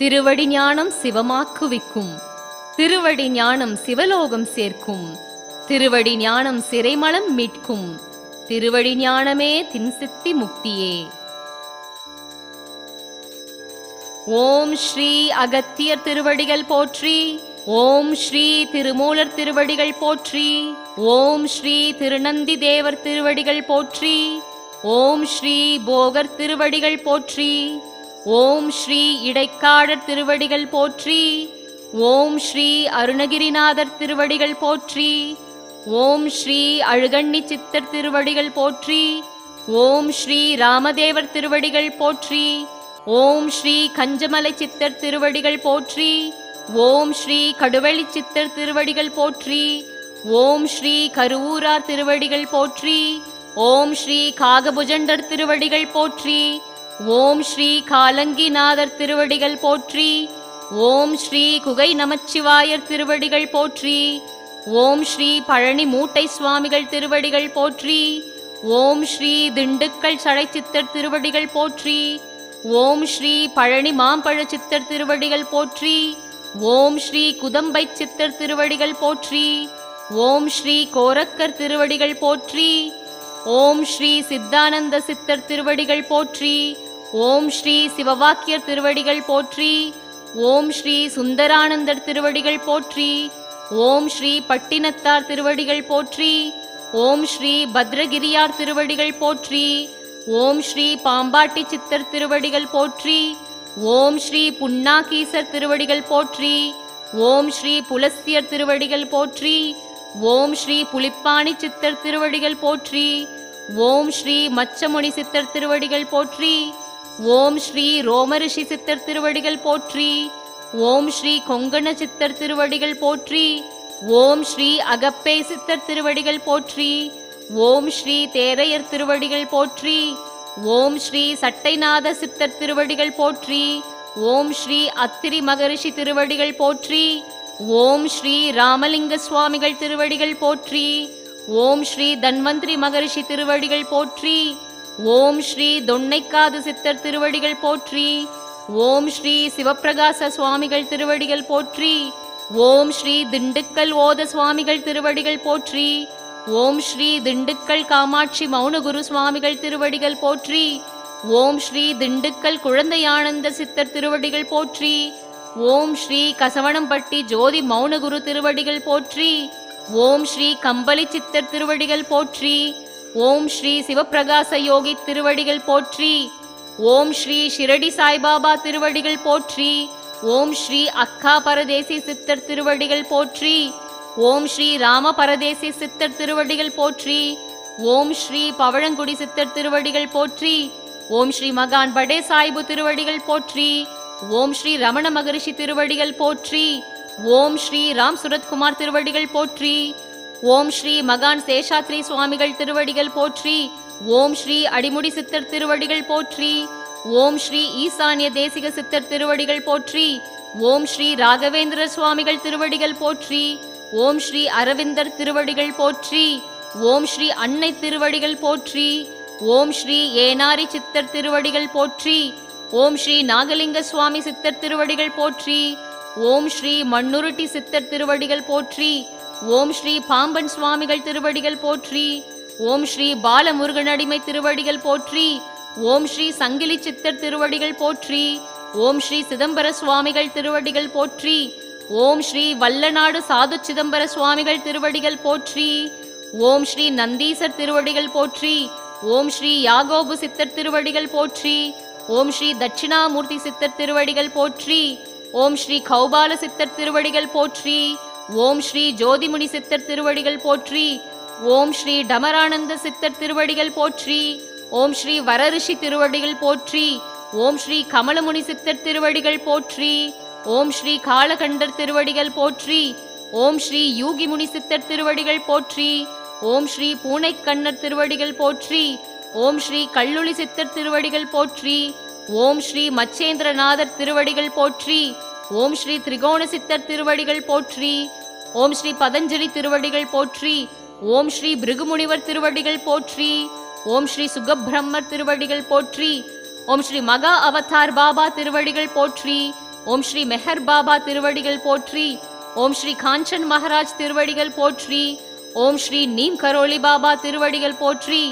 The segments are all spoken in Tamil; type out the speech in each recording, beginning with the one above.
திருவடி ஞானம் சிவமாக்குவிக்கும். திருவடி ஞானம் சிவலோகம் சேர்க்கும். திருவடி ஞானம் சிறைமலம் மீட்கும். திருவடி ஞானமே தின்சித்தி முக்தியே. ஓம் ஸ்ரீ அகத்தியர் திருவடிகள் போற்றி. ஓம் ஸ்ரீ திருமூலர் திருவடிகள் போற்றி. ஓம் ஸ்ரீ திருநந்தி தேவர் திருவடிகள் போற்றி. ஓம் ஸ்ரீ போகர் திருவடிகள் போற்றி. ஓம் ஸ்ரீ இடைக்காடர் திருவடிகள் போற்றி ஓம் ஸ்ரீ அருணகிரிநாதர் திருவடிகள் போற்றி ஓம் ஸ்ரீ அழுகண்ணி சித்தர் திருவடிகள் போற்றி ஓம் ஸ்ரீ ராமதேவர் திருவடிகள் போற்றி ஓம் ஸ்ரீ கஞ்சமலை சித்தர் திருவடிகள் போற்றி ஓம் ஸ்ரீ கடுவெளி சித்தர் திருவடிகள் போற்றி ஓம் ஸ்ரீ கருவூரார் திருவடிகள் போற்றி ஓம் ஸ்ரீ காகபுஜண்டர் திருவடிகள் போற்றி ஓம் ஸ்ரீ காலங்கிநாதர் திருவடிகள் போற்றி ஓம் ஸ்ரீ குகை நமச்சிவாயர் திருவடிகள் போற்றி ஓம் ஸ்ரீ பழனி மூட்டை சுவாமிகள் திருவடிகள் போற்றி ஓம் ஸ்ரீ திண்டுக்கல் சடை சித்தர் திருவடிகள் போற்றி ஓம் ஸ்ரீ பழனி மாம்பழ சித்தர் திருவடிகள் போற்றி ஓம் ஸ்ரீ குதம்பை சித்தர் திருவடிகள் போற்றி ஓம் ஸ்ரீ கோரக்கர் திருவடிகள் போற்றி ஓம் ஸ்ரீ சித்தானந்த சித்தர் திருவடிகள் போற்றி ஓம் ஸ்ரீ சிவவாக்கியர் திருவடிகள் போற்றி ஓம் ஸ்ரீ சுந்தரானந்தர் திருவடிகள் போற்றி ஓம் ஸ்ரீ பட்டினத்தார் திருவடிகள் போற்றி ஓம் ஸ்ரீ பத்ரகிரியார் திருவடிகள் போற்றி ஓம் ஸ்ரீ பாம்பாட்டி சித்தர் திருவடிகள் போற்றி ஓம் ஸ்ரீ புன்னாகீசர் திருவடிகள் போற்றி ஓம் ஸ்ரீ புலஸ்தியர் திருவடிகள் போற்றி ஓம் ஸ்ரீ புலிப்பாணி சித்தர் திருவடிகள் போற்றி ஓம் ஸ்ரீ மச்சமுனி சித்தர் திருவடிகள் போற்றி ஓம் ஸ்ரீ ரோமரிஷி சித்தர் திருவடிகள் போற்றி. ஓம் ஸ்ரீ கொங்கண சித்தர் திருவடிகள் போற்றி. ஓம் ஸ்ரீ அகப்பே சித்தர் திருவடிகள் போற்றி. ஓம் ஸ்ரீ தேரையர் திருவடிகள் போற்றி. ஓம் ஸ்ரீ சட்டைநாத சித்தர் திருவடிகள் போற்றி. ஓம் ஸ்ரீ அத்திரி மகரிஷி திருவடிகள் போற்றி. ஓம் ஸ்ரீ ராமலிங்க சுவாமிகள் திருவடிகள் போற்றி. ஓம் ஸ்ரீ தன்வந்திரி மகரிஷி திருவடிகள் போற்றி. ஓம் ஸ்ரீ தொன்னைக்காது சித்தர் திருவடிகள் போற்றி ஓம் ஸ்ரீ சிவப்பிரகாச சுவாமிகள் திருவடிகள் போற்றி ஓம் ஸ்ரீ திண்டுக்கல் ஓத சுவாமிகள் திருவடிகள் போற்றி ஓம் ஸ்ரீ திண்டுக்கல் காமாட்சி மௌனகுரு சுவாமிகள் திருவடிகள் போற்றி ஓம் ஸ்ரீ திண்டுக்கல் குழந்தையானந்த சித்தர் திருவடிகள் போற்றி ஓம் ஸ்ரீ கசவனம்பட்டி ஜோதி மௌனகுரு திருவடிகள் போற்றி ஓம் ஸ்ரீ கம்பளி சித்தர் திருவடிகள் போற்றி ஓம் ஸ்ரீ சிவப்பிரகாச யோகி திருவடிகள் போற்றி. ஓம் ஸ்ரீ ஷிரடி சாய்பாபா திருவடிகள் போற்றி. ஓம் ஸ்ரீ அக்கா பரதேசி சித்தர் திருவடிகள் போற்றி. ஓம் ஸ்ரீ ராம பரதேசி சித்தர் திருவடிகள் போற்றி. ஓம் ஸ்ரீ பவழங்குடி சித்தர் திருவடிகள் போற்றி. ஓம் ஸ்ரீ மகான் படே சாய்பு திருவடிகள் போற்றி. ஓம் ஸ்ரீ ரமண மகரிஷி திருவடிகள் போற்றி. ஓம் ஸ்ரீ ராம் சுரத்குமார் திருவடிகள் போற்றி. ஓம் ஸ்ரீ மகான் சேஷாத்ரி சுவாமிகள் திருவடிகள் போற்றி. ஓம் ஸ்ரீ அடிமுடி சித்தர் திருவடிகள் போற்றி. ஓம் ஸ்ரீ ஈசானிய தேசிக சித்தர் திருவடிகள் போற்றி. ஓம் ஸ்ரீ ராகவேந்திர சுவாமிகள் திருவடிகள் போற்றி. ஓம் ஸ்ரீ அரவிந்தர் திருவடிகள் போற்றி. ஓம் ஸ்ரீ அன்னை திருவடிகள் போற்றி. ஓம் ஸ்ரீ ஏனாரி சித்தர் திருவடிகள் போற்றி. ஓம் ஸ்ரீ நாகலிங்க சுவாமி சித்தர் திருவடிகள் போற்றி. ஓம் ஸ்ரீ மண்ணுருட்டி சித்தர் திருவடிகள் போற்றி. ஓம் ஸ்ரீ பாம்பன் சுவாமிகள் திருவடிகள் போற்றி ஓம் ஸ்ரீ பாலமுருகனடிமை திருவடிகள் போற்றி ஓம் ஸ்ரீ சங்கிலி சித்தர் திருவடிகள் போற்றி ஓம் ஸ்ரீ சிதம்பர சுவாமிகள் திருவடிகள் போற்றி ஓம் ஸ்ரீ வல்லநாடு சாது சிதம்பர சுவாமிகள் திருவடிகள் போற்றி ஓம் ஸ்ரீ நந்தீசர் திருவடிகள் போற்றி ஓம் ஸ்ரீ யாகோபு சித்தர் திருவடிகள் போற்றி ஓம் ஸ்ரீ தட்சிணாமூர்த்தி சித்தர் திருவடிகள் போற்றி ஓம் ஸ்ரீ கௌபால சித்தர் திருவடிகள் போற்றி ஓம் ஸ்ரீ ஜோதிமுனி சித்தர் திருவடிகள் போற்றி ஓம் ஸ்ரீ டமரானந்த சித்தர் திருவடிகள் போற்றி ஓம் ஸ்ரீ வரரிஷி திருவடிகள் போற்றி ஓம் ஸ்ரீ கமலமுனி சித்தர் திருவடிகள் போற்றி ஓம் ஸ்ரீ காலகண்டர் திருவடிகள் போற்றி ஓம் ஸ்ரீ யூகிமுனி சித்தர் திருவடிகள் போற்றி ஓம் ஸ்ரீ பூனைக்கண்ணர் திருவடிகள் போற்றி ஓம் ஸ்ரீ கல்லுளி சித்தர் திருவடிகள் போற்றி ஓம் ஸ்ரீ மச்சேந்திரநாதர் திருவடிகள் போற்றி ஓம் ஸ்ரீ திரிகோண சித்தர் திருவடிகள் போற்றி ஓம் ஸ்ரீ பதஞ்சலி திருவடிகள் போற்றி ஓம் ஸ்ரீ பிருகுமுனிவர் திருவடிகள் போற்றி ஓம் ஸ்ரீ சுகபிரம்மர் திருவடிகள் போற்றி ஓம் ஸ்ரீ மகா அவதார் பாபா திருவடிகள் போற்றி ஓம் ஸ்ரீ மெஹர் பாபா திருவடிகள் போற்றி ஓம் ஸ்ரீ காஞ்சன் மகாராஜ் திருவடிகள் போற்றி ஓம் ஸ்ரீ நீம் கரோலி பாபா திருவடிகள் போற்றி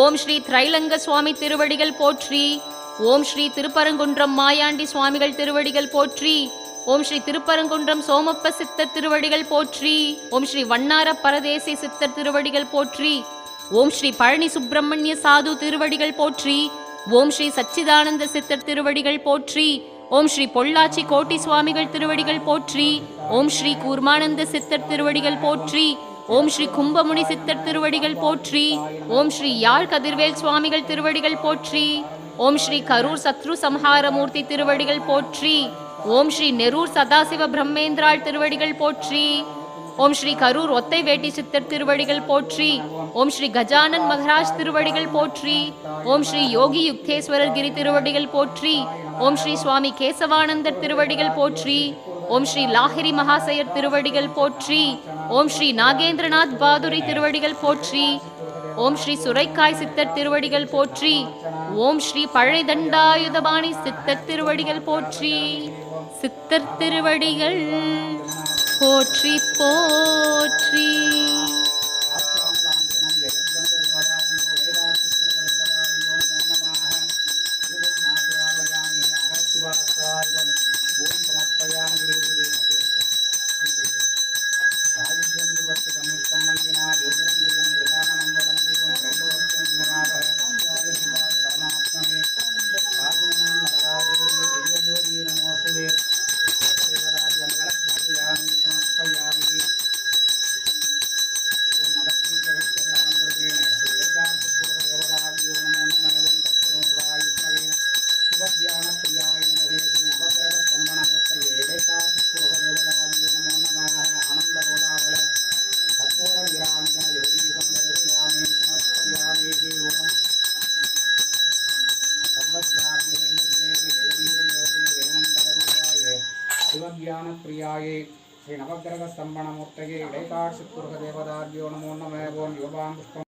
ஓம் ஸ்ரீ திரைலங்க சுவாமி திருவடிகள் போற்றி ஓம் ஸ்ரீ திருப்பரங்குன்றம் மாயாண்டி சுவாமிகள் திருவடிகள் போற்றி ஓம் ஸ்ரீ திருப்பரங்குன்றம் சோமப்ப சித்தர் திருவடிகள் போற்றி. ஓம் ஸ்ரீ வண்ணார பரதேசி சித்தர் திருவடிகள் போற்றி. ஓம் ஸ்ரீ பழனி சுப்பிரமணிய சாது திருவடிகள் போற்றி. ஓம் ஸ்ரீ சச்சிதானந்த சித்தர் திருவடிகள் போற்றி. ஓம் ஸ்ரீ பொள்ளாச்சி கோட்டி சுவாமிகள் திருவடிகள் போற்றி. ஓம் ஸ்ரீ கூர்மானந்த சித்தர் திருவடிகள் போற்றி. ஓம் ஸ்ரீ கும்பமுனி சித்தர் திருவடிகள் போற்றி. ஓம் ஸ்ரீ யாழ் கதிர்வேல் சுவாமிகள் திருவடிகள் போற்றி. ஓம் ஸ்ரீ கரூர் சத்ரு சம்ஹாரமூர்த்தி திருவடிகள் போற்றி. ஓம் ஸ்ரீ நெரூர் சதாசிவ பிரம்மேந்திராள் திருவடிகள் போற்றி. ஓம் ஸ்ரீ கரூர் ஒத்தை வேட்டி சித்தர் திருவடிகள் போற்றி. ஓம் ஸ்ரீ கஜானன் மகராஜ் திருவடிகள் போற்றி. ஓம் ஸ்ரீ யோகி யுக்தேஸ்வரர் கிரி திருவடிகள் போற்றி. ஓம் ஸ்ரீ சுவாமி கேசவானந்தர் திருவடிகள் போற்றி. ஓம் ஸ்ரீ லாஹிரி மகாசயர் திருவடிகள் போற்றி. ஓம் ஸ்ரீ நாகேந்திரநாத் பாதுரி திருவடிகள் போற்றி. ஓம் ஸ்ரீ சுரைக்காய் சித்தர் திருவடிகள் போற்றி. ஓம் ஸ்ரீ பழனி தண்டாயுதபாணி சித்தர் திருவடிகள் போற்றி. சித்தர் திருவடிகள் போற்றி போற்றி. சிவஞானப்பிரியாயே ஸ்ரீ நவகிரக ஸ்தம்பணமூர்த்தையே இடைக்காட்சி துருக தேவதாரியோனமோ நமேவோன் யோகாம்புஷ்பம்